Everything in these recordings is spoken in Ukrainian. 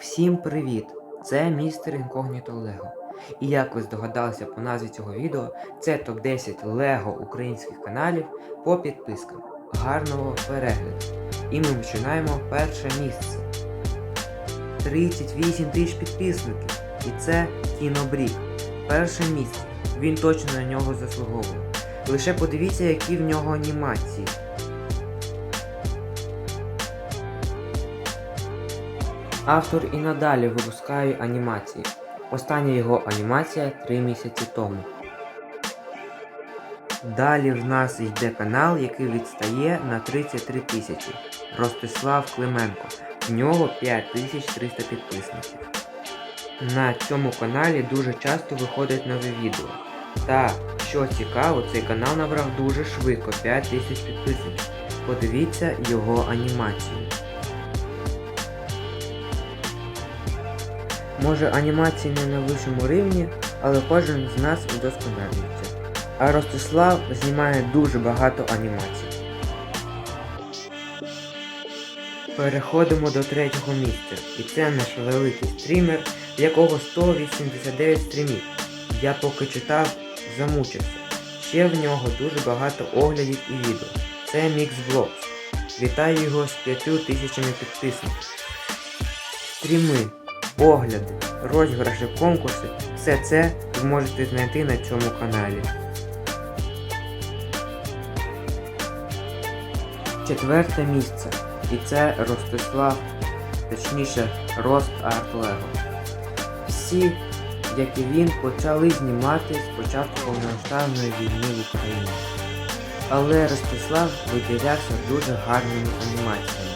Всім привіт! Це містер Інкогніто Лего. І як ви здогадалися по назві цього відео, це топ-10 Лего українських каналів по підпискам. Гарного перегляду! І ми починаємо перше місце. 38 тисяч підписників. І це Кінобрік. Перше місце. Він точно на нього заслуговує. Лише подивіться, які в нього анімації. Автор і надалі випускає анімації. Остання його анімація 3 місяці тому. Далі в нас йде канал, який відстає на 33 тисячі. Ростислав Клименко. В нього 5300 підписників. На цьому каналі дуже часто виходять нові відео. Та, що цікаво, цей канал набрав дуже швидко 5000 підписників. Подивіться його анімацію. Може анімації не на вищому рівні, але кожен з нас удосконалюється. А Ростислав знімає дуже багато анімацій. Переходимо до третього місця. І це наш великий стрімер, в якого 189 стрімів. Я поки читав, замучився. Ще в нього дуже багато оглядів і відео. Це Vlogs. Вітаю його з 5000 підписників. Стріми, огляди, розіграші, конкурси все це ви можете знайти на цьому каналі. Четверте місце. І це Ростислав, точніше Рост Арт Лего. Всі, як і він, почали знімати з початку повномасштабної війни в Україні. Але Ростислав виділявся дуже гарними анімаціями.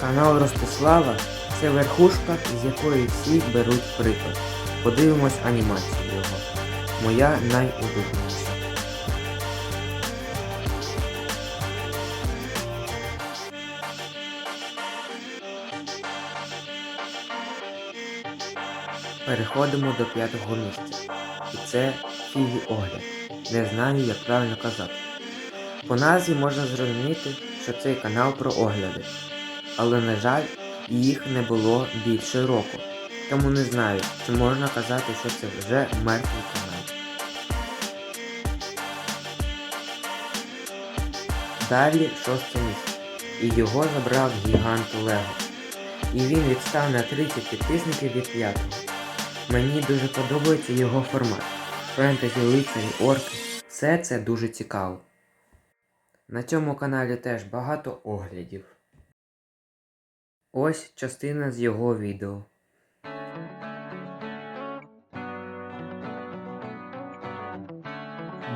Канал Ростислава це верхушка, з якої всі беруть приклад. Подивимось анімацію його. Моя найулюбленіша. Переходимо до п'ятого місця. І це Фігі Огляд. Не знаю, як правильно казати. По назві можна зрозуміти, що цей канал про огляди. Але, на жаль, їх не було більше року. Тому не знаю, чи можна казати, що це вже мертвий канал. Далі шосте місце. І його забрав гігант Лего. І він відстав на 30 підписників від п'ятого. Мені дуже подобається його формат. Фентезі, лицарі, орки. Все це дуже цікаво. На цьому каналі теж багато оглядів. Ось частина з його відео.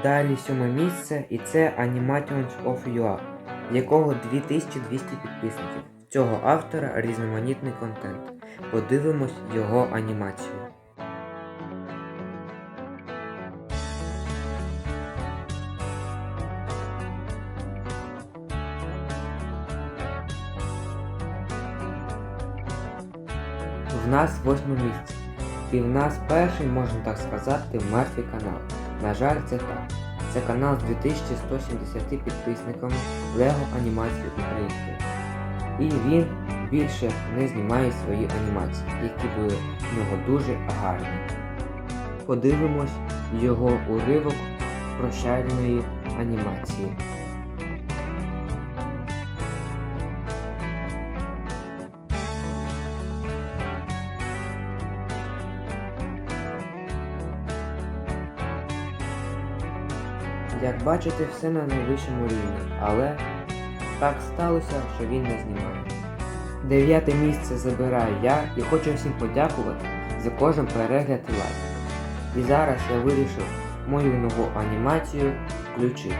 Далі сьоме місце і це Animations of UA, якого 2200 підписників. Цього автора різноманітний контент. Подивимось його анімацію. В нас восьме місце. І в нас перший, можна так сказати, мертвий канал. На жаль, це так. Це канал з 2170 підписниками Лего анімації української. І він більше не знімає свої анімації, які були в нього дуже гарні. Подивимось його уривок прощальної анімації. Як бачите, все на найвищому рівні, але так сталося, що він не знімає. Дев'яте місце забираю я і хочу всім подякувати за кожен перегляд і лайк. І зараз я вирішив мою нову анімацію включити.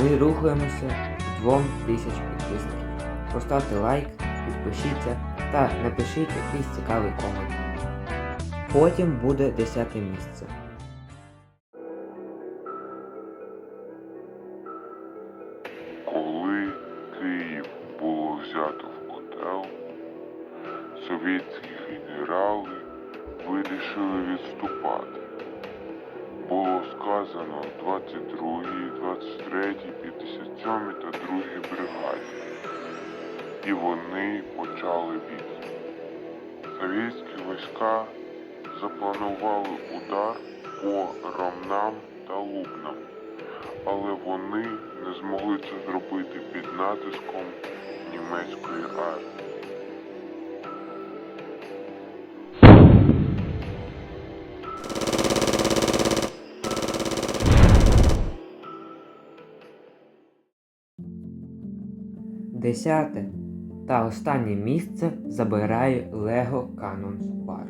Ми рухаємося до 2000 підписників. Поставте лайк, підпишіться та напишіть якийсь цікавий комент. Потім буде десяте місце. Взято в совєтські генерали вирішили відступати. Було сказано 22, 23, 57 та 2 бригаді. І вони почали відступ. Совєтські війська запланували удар по Ромнам та Лубнам, але вони не змогли це зробити під натиском німецької армії. Десяте та останнє місце забирає Lego Cannon Spar.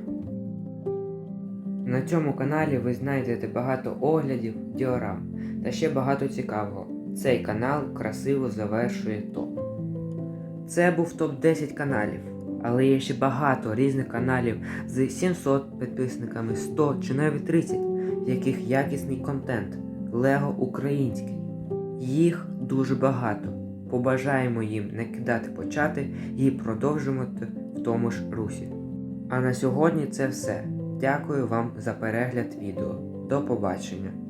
На цьому каналі ви знайдете багато оглядів, діорам та ще багато цікавого. Цей канал красиво завершує топ. Це був топ-10 каналів, але є ще багато різних каналів з 700 підписниками, 100 чи навіть 30, в яких якісний контент, Лего український. Їх дуже багато. Побажаємо їм не кидати почати і продовжимо в тому ж русі. А на сьогодні це все. Дякую вам за перегляд відео. До побачення!